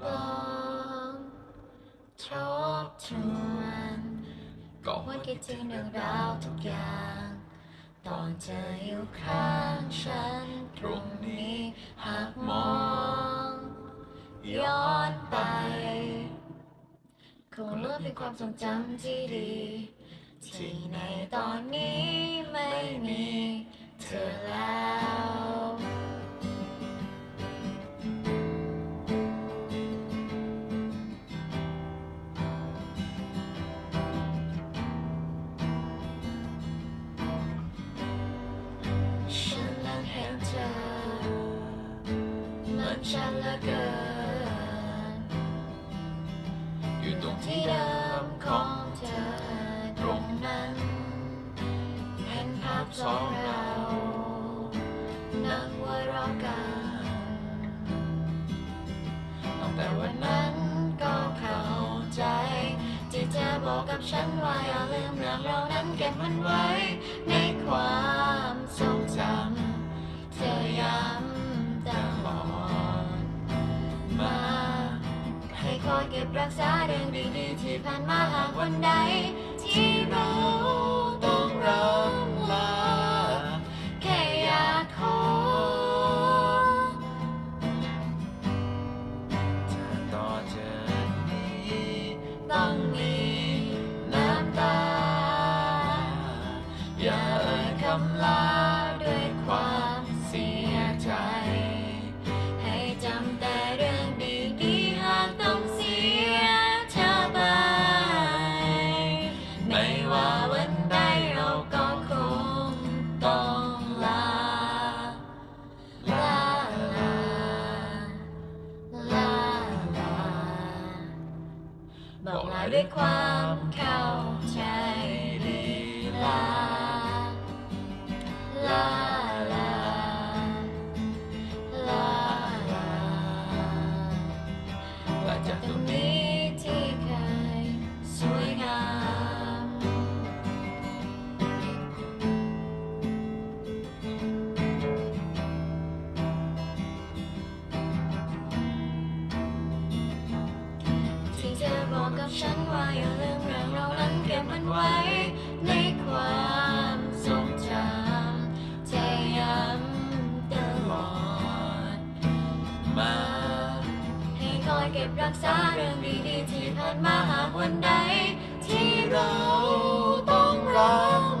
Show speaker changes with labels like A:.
A: ลองทบทวนก็ว่าคิดถึงเรื่องราวทุกอย่าง ตอนเธออยู่ข้างฉันตรงนี้หากมอง ย้อนไป คงเหลือเพียงความทรงจำที่ดี ที่ในตอนนี้ไม่มีเธอแล้ว ฉันเหลือเกิน อยู่ตรงที่เดิมของเธอตรงนั้น เห็นภาพสองเรานั่งหัวเราะกันตั้งแต่วันนั้นก็เข้าใจ ที่เธอบอกกับฉันว่าอย่าลืมเรื่องเรานั้นเก็บมันไว้ในความ เก็บรักษาเรื่องดีๆที่ผ่านมาหากวันใดที่เรา บอกลาด้วยความเข้าใจลีลา บอกกับฉันว่าอย่าลืมเรื่องเรานั้นเก็บมันไว้ ในความทรงจำจะย้ำตลอดมา ให้คอยเก็บรักษาเรื่องดีๆที่ผ่านมาหากวันใด ที่เราต้องรัก